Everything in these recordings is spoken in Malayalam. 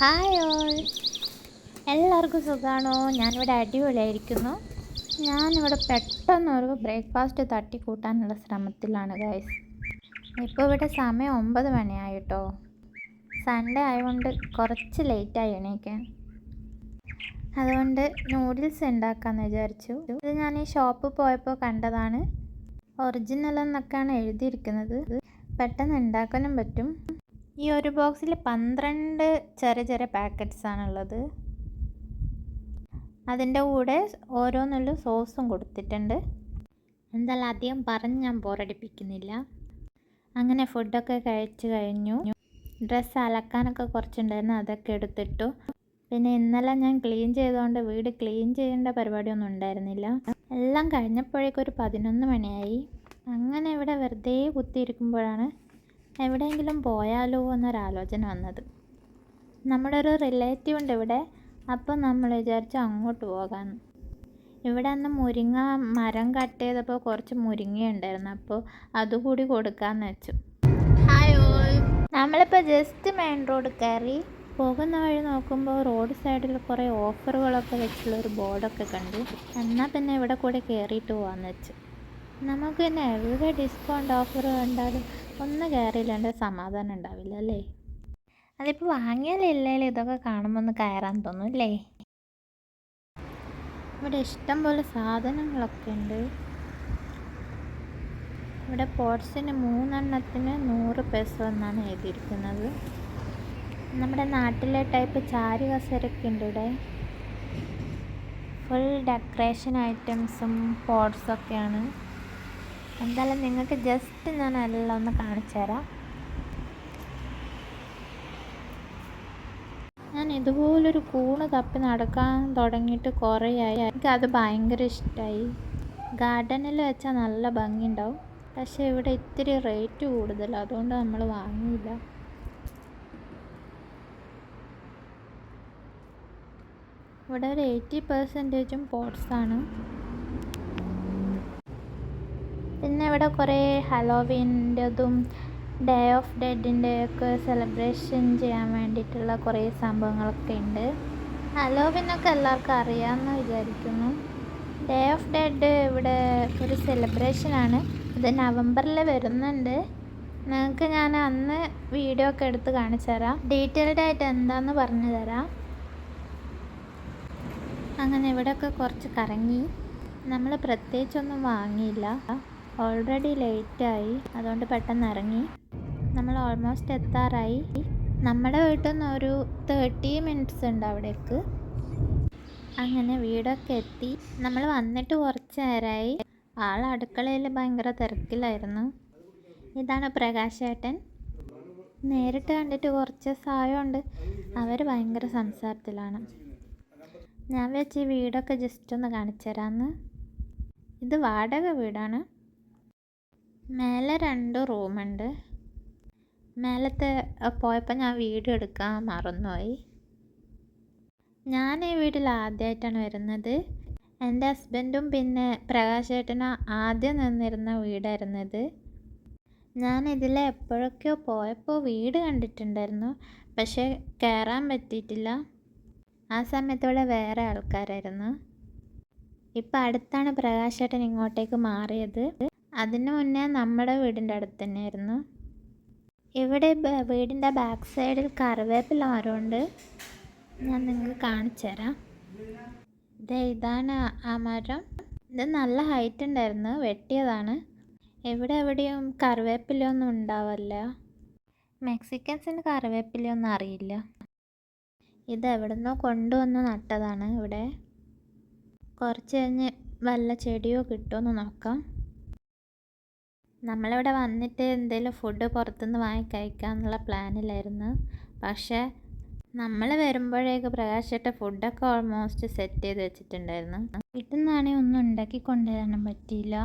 ഹായ് ഓൾ എല്ലാവർക്കും സുഖമാണോ ഞാനിവിടെ അടിപൊളിയായിരിക്കുന്നു. ഞാനിവിടെ പെട്ടെന്ന് ഒരു ബ്രേക്ക്ഫാസ്റ്റ് തട്ടിക്കൂട്ടാനുള്ള ശ്രമത്തിലാണ് ഗൈസ് ഇപ്പോൾ ഇവിടെ സമയം ഒമ്പത് മണിയായിട്ടോ. സൺഡേ ആയതുകൊണ്ട് കുറച്ച് ലേറ്റായി എണീക്കാൻ. അതുകൊണ്ട് നൂഡിൽസ് ഉണ്ടാക്കാമെന്ന് വിചാരിച്ചു. ഇത് ഞാൻ ഈ ഷോപ്പിൽ പോയപ്പോൾ കണ്ടതാണ്. ഒറിജിനൽ എന്നൊക്കെയാണ് എഴുതിയിരിക്കുന്നത്. പെട്ടെന്ന് ഉണ്ടാക്കാനും പറ്റും. ഈ ഒരു ബോക്സിൽ പന്ത്രണ്ട് ചെറിയ ചെറിയ പാക്കറ്റ്സ് ആണുള്ളത്. അതിന്റെ കൂടെ ഓരോന്നുള്ള സോസും കൊടുത്തിട്ടുണ്ട്. എന്തായാലും അധികം പറഞ്ഞ് ഞാൻ ബോറടിപ്പിക്കുന്നില്ല. അങ്ങനെ ഫുഡൊക്കെ കഴിച്ചു കഴിഞ്ഞു. ഡ്രസ്സ് അലക്കാനൊക്കെ കുറച്ചുണ്ടായിരുന്നു അതൊക്കെ എടുത്തിട്ടു. പിന്നെ ഇന്നലെ ഞാൻ ക്ലീൻ ചെയ്തുകൊണ്ട് വീട് ക്ലീൻ ചെയ്യേണ്ട പരിപാടിയൊന്നും ഉണ്ടായിരുന്നില്ല. എല്ലാം കഴിഞ്ഞപ്പോഴേക്കൊരു പതിനൊന്ന് മണിയായി. അങ്ങനെ ഇവിടെ വെറുതെ കുത്തിയിരിക്കുമ്പോഴാണ് എവിടെയെങ്കിലും പോയാലോ എന്നൊരാലോചന വന്നത്. നമ്മുടെ ഒരു റിലേറ്റീവ് ഉണ്ട് ഇവിടെ. അപ്പം നമ്മൾ വിചാരിച്ചു അങ്ങോട്ട് പോകാമെന്ന് ഇവിടെ അന്ന് മുരിങ്ങ മരം കട്ട് ചെയ്തപ്പോൾ കുറച്ച് മുരിങ്ങ ഉണ്ടായിരുന്നു. അപ്പോൾ അതുകൂടി കൊടുക്കാമെന്ന് വെച്ചു. നമ്മളിപ്പോൾ ജസ്റ്റ് മെയിൻ റോഡ് കയറി പോകുന്ന വഴി നോക്കുമ്പോൾ റോഡ് സൈഡിൽ കുറേ ഓഫറുകളൊക്കെ വെച്ചുള്ള ഒരു ബോർഡൊക്കെ കണ്ടു. എന്നാൽ പിന്നെ ഇവിടെ കൂടെ കയറിയിട്ട് പോകാമെന്ന് വെച്ചു. നമുക്ക് തന്നെ എവിടെ ഡിസ്കൗണ്ട് ഓഫർ കണ്ടാലും ഒന്ന് കയറിയില്ലാണ്ട് സമാധാനം ഉണ്ടാവില്ല അല്ലേ? അതിപ്പോൾ വാങ്ങിയാലില്ലേലും ഇതൊക്കെ കാണുമ്പോൾ ഒന്ന് കയറാൻ തോന്നും അല്ലേ? ഇവിടെ ഇഷ്ടം പോലെ സാധനങ്ങളൊക്കെ ഉണ്ട്. ഇവിടെ പോട്ട്സിന് മൂന്നെണ്ണത്തിന് നൂറ് പെസോ എന്നാണ് എഴുതിയിരിക്കുന്നത്. നമ്മുടെ നാട്ടിലെ ടൈപ്പ് ചാരി കസരൊക്കെ ഉണ്ട് ഇവിടെ. ഫുൾ ഡെക്കറേഷൻ ഐറ്റംസും പോട്ട്സൊക്കെയാണ് എന്തായാലും നിങ്ങൾക്ക് ജസ്റ്റ് ഞാൻ എല്ലാം ഒന്ന് കാണിച്ചു തരാം. ഞാൻ ഇതുപോലൊരു കൂണ് തപ്പി നടക്കാൻ തുടങ്ങിയിട്ട് കുറേയായി എനിക്കത് ഭയങ്കര ഇഷ്ടമായി ഗാർഡനിൽ വെച്ചാൽ നല്ല ഭംഗിയുണ്ടാവും. പക്ഷേ ഇവിടെ ഇത്തിരി റേറ്റ് കൂടുതൽ അതുകൊണ്ട് നമ്മൾ വാങ്ങിയില്ല. ഇവിടെ ഒരു എയ്റ്റി പെർസെന്റേജും പോട്ട്സാണ് പിന്നെ ഇവിടെ കുറേ ഹലോവീന്റെതും ഡേ ഓഫ് ഡെഡിന്റെ ഒക്കെ സെലിബ്രേഷൻ ചെയ്യാൻ വേണ്ടിയിട്ടുള്ള കുറേ സംഭവങ്ങളൊക്കെ ഉണ്ട്. ഹലോവിനൊക്കെ എല്ലാവർക്കും അറിയാമെന്ന് വിചാരിക്കുന്നു. ഡേ ഓഫ് ഡെഡ് ഇവിടെ ഒരു സെലിബ്രേഷനാണ് അത് നവംബറിൽ വരുന്നുണ്ട്. നിങ്ങൾക്ക് ഞാൻ അന്ന് വീഡിയോ ഒക്കെ എടുത്ത് കാണിച്ചു തരാം. ഡീറ്റെയിൽഡ് ആയിട്ട് എന്താണെന്ന് പറഞ്ഞു തരാം. അങ്ങനെ ഇവിടെയൊക്കെ കുറച്ച് കറങ്ങി. നമ്മൾ പ്രത്യേകിച്ചൊന്നും വാങ്ങിയില്ല. ഓൾറെഡി ലേറ്റായി അതുകൊണ്ട് പെട്ടെന്ന് ഇറങ്ങി. നമ്മൾ ഓൾമോസ്റ്റ് എത്താറായി. നമ്മുടെ വീട്ടിൽ നിന്ന് ഒരു തേർട്ടി മിനിറ്റ്സ് ഉണ്ട് അവിടേക്ക്. അങ്ങനെ വീടൊക്കെ എത്തി. നമ്മൾ വന്നിട്ട് കുറച്ച് നേരമായി. ആൾ അടുക്കളയിൽ ഭയങ്കര തിരക്കിലായിരുന്നു. ഇതാണ് പ്രകാശേട്ടൻ നേരിട്ട് കണ്ടിട്ട് കുറച്ച് സായമുണ്ട് അവർ ഭയങ്കര സംസാരത്തിലാണ്. ഞാൻ വെച്ച് വീടൊക്കെ ജസ്റ്റ് ഒന്ന് കാണിച്ചു തരാമെന്ന് ഇത് വാടക വീടാണ്. മേലെ രണ്ട് റൂമുണ്ട്. മേലത്തെ പോയപ്പോൾ ഞാൻ വീഡിയോ എടുക്കാൻ മറന്നുപോയി. ഞാൻ ഈ വീട്ടിൽ ആദ്യമായിട്ടാണ് വരുന്നത്. എന്റെ ഹസ്ബൻഡും പിന്നെ പ്രകാശേട്ടനും ആദ്യം നിന്നിരുന്ന വീടായിരുന്നത്. ഞാൻ ഇതിൽ എപ്പോഴൊക്കെയോ പോയപ്പോൾ വീട് കണ്ടിട്ടുണ്ടായിരുന്നു പക്ഷേ കയറാൻ പറ്റിയിട്ടില്ല. ആ സമയത്തോടെ വേറെ ആൾക്കാരായിരുന്നു. ഇപ്പം അടുത്താണ് പ്രകാശേട്ടൻ ഇങ്ങോട്ടേക്ക് മാറിയത്. അതിന് മുന്നേ നമ്മുടെ വീടിന്റെ അടുത്ത് തന്നെയായിരുന്നു. ഇവിടെ വീടിന്റെ ബാക്ക് സൈഡിൽ കറിവേപ്പില മരമുണ്ട് ഞാൻ നിങ്ങൾക്ക് കാണിച്ചു തരാം. ഇത് ഇതാണ് ആ മരം. ഇത് നല്ല ഹൈറ്റ് ഉണ്ടായിരുന്നു വെട്ടിയതാണ്. എവിടെ എവിടെയും കറിവേപ്പിലൊന്നും ഉണ്ടാവില്ല. മെക്സിക്കൻസിന് കറിവേപ്പിലൊന്നും അറിയില്ല. ഇത് എവിടുന്നോ കൊണ്ടുവന്ന് നട്ടതാണ് ഇവിടെ. കുറച്ച് കഴിഞ്ഞ് വല്ല ചെടിയോ കിട്ടുമെന്ന് നോക്കാം. നമ്മളിവിടെ വന്നിട്ട് എന്തെങ്കിലും ഫുഡ് പുറത്തുനിന്ന് വാങ്ങി കഴിക്കാമെന്നുള്ള പ്ലാനിലായിരുന്നു പക്ഷേ നമ്മൾ വരുമ്പോഴേക്ക് പ്രകാശിട്ട ഫുഡൊക്കെ ഓൾമോസ്റ്റ് സെറ്റ് ചെയ്ത് വെച്ചിട്ടുണ്ടായിരുന്നു. വീട്ടിൽ ഒന്നും ഉണ്ടാക്കി കൊണ്ടുവരാനും പറ്റിയില്ല.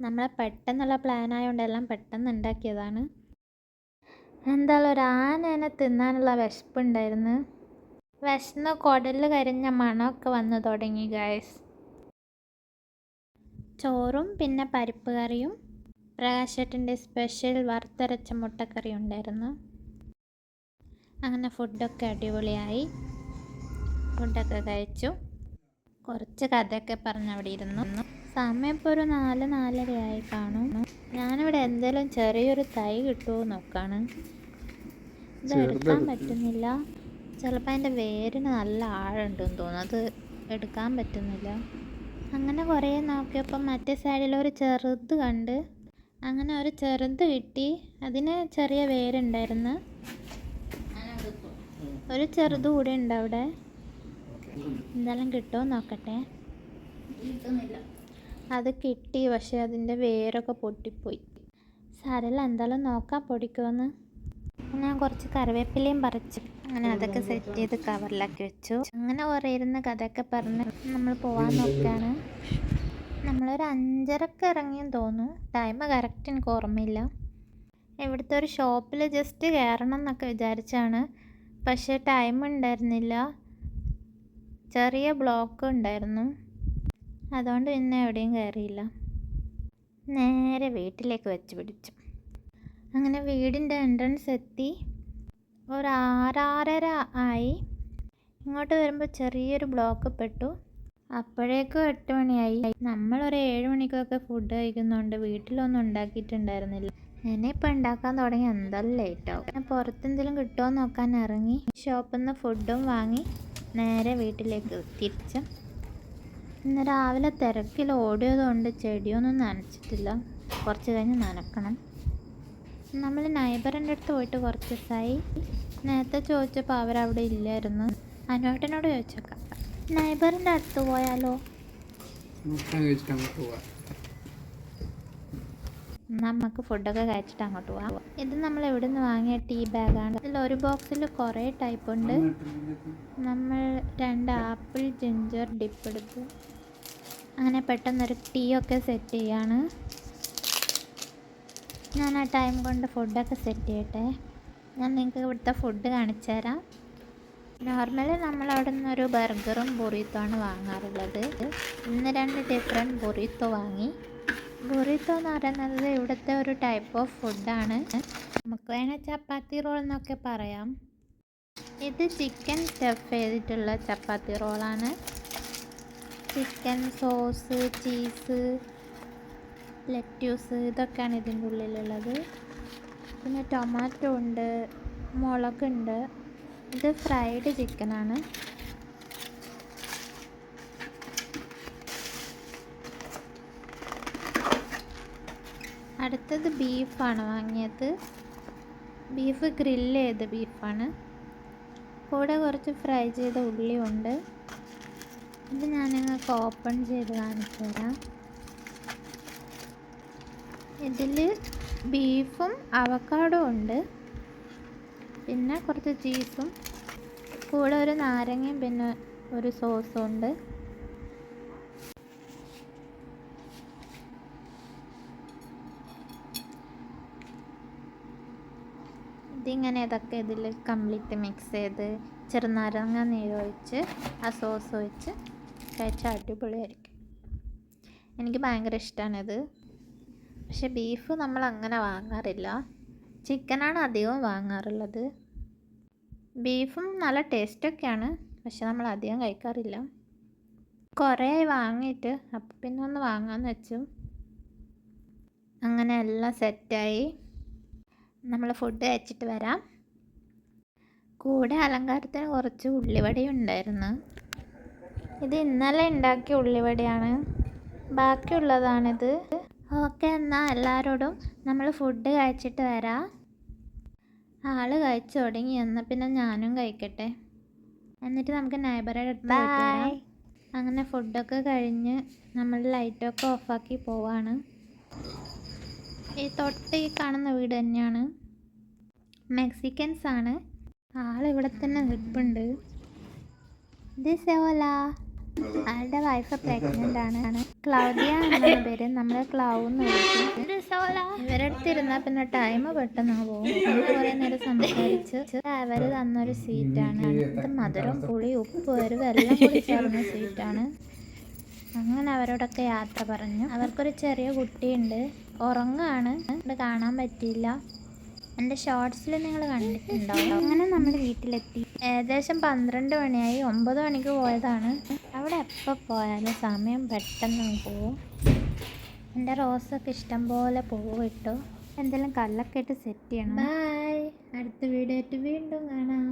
നമ്മൾ പെട്ടെന്നുള്ള പ്ലാൻ ആയതുകൊണ്ട് എല്ലാം പെട്ടെന്ന് ഉണ്ടാക്കിയതാണ്. എന്തായാലും ഒരു ആനേനെ തിന്നാനുള്ള വിശപ്പുണ്ടായിരുന്നു. വിശന്ന് കുടലിൽ കരിഞ്ഞ മണമൊക്കെ വന്ന് തുടങ്ങി ഗായസ് ചോറും പിന്നെ പരിപ്പ് കറിയും. പ്രകാശേട്ടന്റെ സ്പെഷ്യൽ വറുത്തരച്ച മുട്ടക്കറി ഉണ്ടായിരുന്നു. അങ്ങനെ ഫുഡൊക്കെ അടിപൊളിയായി. ഫുഡൊക്കെ കഴിച്ചു. കുറച്ച് കഥയൊക്കെ പറഞ്ഞ് അവിടെ ഇരുന്നു. സമയം ഇപ്പോൾ ഒരു നാല് നാലരയായി കാണും. ഞാനിവിടെ എന്തെങ്കിലും ചെറിയൊരു തൈ കിട്ടുമോ നോക്കാണ്. ഇത് എടുക്കാൻ പറ്റുന്നില്ല. ചിലപ്പോൾ അതിന്റെ വേരിന് നല്ല ആഴുണ്ടെന്ന് തോന്നുന്നു. അത് എടുക്കാൻ പറ്റുന്നില്ല. അങ്ങനെ കുറേ നോക്കിയപ്പോൾ മറ്റേ സൈഡിൽ ഒരു ചെറുത് കണ്ട്. അങ്ങനെ ഒരു ചെറുത് കിട്ടി. അതിന് ചെറിയ വേരുണ്ടായിരുന്നു. ഒരു ചെറുത് കൂടെ ഉണ്ട് അവിടെ. എന്തായാലും കിട്ടുമോ നോക്കട്ടെ. അത് കിട്ടി പക്ഷെ അതിന്റെ വേരൊക്കെ പൊട്ടിപ്പോയി. സാരല്ല എന്തായാലും നോക്കാം പൊടിക്കുമെന്ന് ഞാൻ കുറച്ച് കറിവേപ്പിലയും പറിച്ചു അങ്ങനെ അതൊക്കെ സെറ്റ് ചെയ്ത് കവറിലാക്കി വെച്ചു. അങ്ങനെ കുറേ ഇരുന്ന് കഥയൊക്കെ പറഞ്ഞ് നമ്മൾ പോവാൻ നോക്കാണ്. നമ്മളൊരു അഞ്ചരക്ക് ഇറങ്ങിയെന്ന് തോന്നുന്നു. ടൈം കറക്റ്റ് എനിക്ക് ഓർമ്മയില്ല. ഇവിടുത്തെ ഒരു ഷോപ്പിൽ ജസ്റ്റ് കയറണം എന്നൊക്കെ വിചാരിച്ചാണ്. പക്ഷേ ടൈം ഉണ്ടായിരുന്നില്ല. ചെറിയ ബ്ലോക്ക് ഉണ്ടായിരുന്നു. അതുകൊണ്ട് പിന്നെ എവിടെയും കയറിയില്ല നേരെ വീട്ടിലേക്ക് വെച്ച് പിടിച്ചു. അങ്ങനെ വീടിന്റെ എൻട്രൻസ് എത്തി. ഒരു ആറാറര ആയി. ഇങ്ങോട്ട് വരുമ്പോൾ ചെറിയൊരു ബ്ലോക്ക് പെട്ടു. അപ്പോഴേക്കും എട്ട് മണിയായി. നമ്മളൊരു ഏഴ് മണിക്കൊക്കെ ഫുഡ് കഴിക്കുന്നുണ്ട് വീട്ടിലൊന്നും ഉണ്ടാക്കിയിട്ടുണ്ടായിരുന്നില്ല. ഇനിയിപ്പോൾ ഉണ്ടാക്കാൻ തുടങ്ങി. എന്തായാലും ലേറ്റാവും ഞാൻ പുറത്തെന്തെങ്കിലും കിട്ടുമോ നോക്കാൻ ഇറങ്ങി. ഷോപ്പിൽ നിന്ന് ഫുഡും വാങ്ങി. നേരെ വീട്ടിലേക്ക് തിരിച്ചു. ഇന്ന് രാവിലെ തിരക്കിൽ ഓടിയതുകൊണ്ട് ചെടിയൊന്നും നനച്ചിട്ടില്ല. കുറച്ച് കഴിഞ്ഞ് നനക്കണം. നമ്മൾ നൈബറിന്റെ അടുത്ത് പോയിട്ട് കുറച്ച് ദിവസമായി നേരത്തെ ചോദിച്ചപ്പോൾ അവരവിടെ ഇല്ലായിരുന്നു. അനുവേട്ടനോട് ചോദിച്ചേക്കാം. നൈബറിന്റെ അടുത്ത് പോയാലോ? നമുക്ക് ഫുഡൊക്കെ കഴിച്ചിട്ട് അങ്ങോട്ട് പോവാം. ഇത് നമ്മൾ എവിടെ നിന്ന് വാങ്ങിയ ടീ ബാഗാണ്. ഇതിൽ ഒരു ബോക്സിൽ കുറേ ടൈപ്പ് ഉണ്ട്. നമ്മൾ രണ്ട് ആപ്പിൾ ജിഞ്ചർ ഡിപ്പ് എടുത്ത്. അങ്ങനെ പെട്ടെന്നൊരു ടീ ഒക്കെ സെറ്റ് ചെയ്യാണ്. ഞാൻ ആ ടൈം കൊണ്ട് ഫുഡൊക്കെ സെറ്റ് ചെയ്യട്ടെ. ഞാൻ നിങ്ങൾക്ക് ഇവിടുത്തെ ഫുഡ് കാണിച്ചു തരാം. നോർമലി നമ്മൾ അവിടെ നിന്ന് ഒരു ബർഗറും ആണ് വാങ്ങാറുള്ളത്. ഇന്ന് രണ്ട് ഡിഫറെന്റ് ബുറീത്തോ വാങ്ങി. ബുറീത്തോ എന്ന് പറയുന്നത് ഇവിടുത്തെ ഒരു ടൈപ്പ് ഓഫ് ഫുഡാണ് നമുക്ക് വേണേൽ ചപ്പാത്തി റോൾ എന്നൊക്കെ പറയാം. ഇത് ചിക്കൻ സ്റ്റഫ് ചെയ്തിട്ടുള്ള ചപ്പാത്തി റോളാണ് ചിക്കൻ സോസ് ചീസ് ലെറ്റ്യൂസ് ഇതൊക്കെയാണ് ഇതിന്റെ ഉള്ളിലുള്ളത്. പിന്നെ ടൊമാറ്റോ ഉണ്ട് മുളകുണ്ട് ഇത് ഫ്രൈഡ് ചിക്കനാണ് അടുത്തത് ബീഫാണ് വാങ്ങിയത്. ബീഫ് ഗ്രില്ല് ചെയ്ത ബീഫാണ് കൂടെ കുറച്ച് ഫ്രൈ ചെയ്ത ഉള്ളിയുണ്ട് ഇത് ഞാൻ നിങ്ങൾക്ക് ഓപ്പൺ ചെയ്ത് കാണിച്ചു തരാം ഇതിൽ ബീഫും അവക്കാഡോ ഉണ്ട്. പിന്നെ കുറച്ച് ചീസും. കൂടെ ഒരു നാരങ്ങയും പിന്നെ ഒരു സോസും ഉണ്ട്. ഇതിങ്ങനെ ഇതൊക്കെ ഇതിൽ കംപ്ലീറ്റ് മിക്സ് ചെയ്ത് ചെറുനാരങ്ങ നീരൊഴിച്ച് ആ സോസ് ഒഴിച്ച് കഴിച്ചാൽ അടിപൊളിയായിരിക്കും. എനിക്ക് ഭയങ്കര ഇഷ്ടമാണിത് പക്ഷെ ബീഫ് നമ്മൾ അങ്ങനെ വാങ്ങാറില്ല. ചിക്കനാണ് അധികവും വാങ്ങാറുള്ളത്. ബീഫും നല്ല ടേസ്റ്റൊക്കെയാണ് പക്ഷെ നമ്മൾ അധികം കഴിക്കാറില്ല. കുറേ വാങ്ങിയിട്ട് അപ്പം പിന്നെ ഒന്ന് വാങ്ങാമെന്ന് വെച്ചു. അങ്ങനെ എല്ലാം സെറ്റായി. നമ്മൾ ഫുഡ് കഴിച്ചിട്ട് വരാം. കൂടെ അലങ്കാരത്തിന് കുറച്ച് ഉള്ളിവടി ഉണ്ടായിരുന്നു. ഇത് ഇന്നലെ ഉണ്ടാക്കിയ ഉള്ളിവടയാണ്. ബാക്കിയുള്ളതാണിത്. ഓക്കെ എന്നാൽ എല്ലാവരോടും നമ്മൾ ഫുഡ് കഴിച്ചിട്ട് വരാം. ആൾ കഴിച്ചു തുടങ്ങി. എന്നാൽ പിന്നെ ഞാനും കഴിക്കട്ടെ. എന്നിട്ട് നമുക്ക് നൈബറുടെ അടുത്ത് വരാം. അങ്ങനെ ഫുഡൊക്കെ കഴിഞ്ഞ് നമ്മൾ ലൈറ്റൊക്കെ ഓഫാക്കി പോവാണ്. ഈ തൊട്ട് ഈ കാണുന്ന വീട് തന്നെയാണ്. മെക്സിക്കൻസ് ആണ്. ആളിവിടെ തന്നെ നിൽപ്പുണ്ട്. ദിസ് സെവല ആളുടെ വൈഫ് പ്രഗ്നന്റ് ആണ്. ക്ലൗഡിയ എന്നാണ് പേര്. നമ്മൾ ക്ലൗ എന്ന് വിളിക്കും. ഇവരടുത്തിരുന്നാൽ പിന്നെ ടൈം പെട്ടെന്ന് പോകും കുറെ നേരം സംസാരിച്ച് അവർ തന്നൊരു സീറ്റാണ് ഇത് മധുരം പുളി ഉപ്പ് ഒരു വെള്ളം കൂടി ചേർന്ന സീറ്റാണ് അങ്ങനെ അവരോടൊക്കെ യാത്ര പറഞ്ഞു. അവർക്കൊരു ചെറിയ കുട്ടിയുണ്ട്. ഉറങ്ങാണ്. അത് കാണാൻ പറ്റിയില്ല. എന്റെ ഷോർട്സിൽ നിങ്ങൾ കണ്ടിട്ടുണ്ടാവും. അങ്ങനെ നമ്മൾ വീട്ടിലെത്തി. ഏകദേശം പന്ത്രണ്ട് മണിയായി. ഒമ്പത് മണിക്ക് പോയതാണ്. അവിടെ എപ്പോൾ പോയാലും സമയം പെട്ടെന്ന് പോവും. എന്റെ റോസൊക്കെ ഇഷ്ടം പോലെ പൂവ് ഇട്ടു. എന്തെങ്കിലും കല്ലൊക്കെ ഇട്ട് സെറ്റ് ചെയ്യണം. ബൈ അടുത്ത വീഡിയോ ആയിട്ട് വീണ്ടും കാണാം.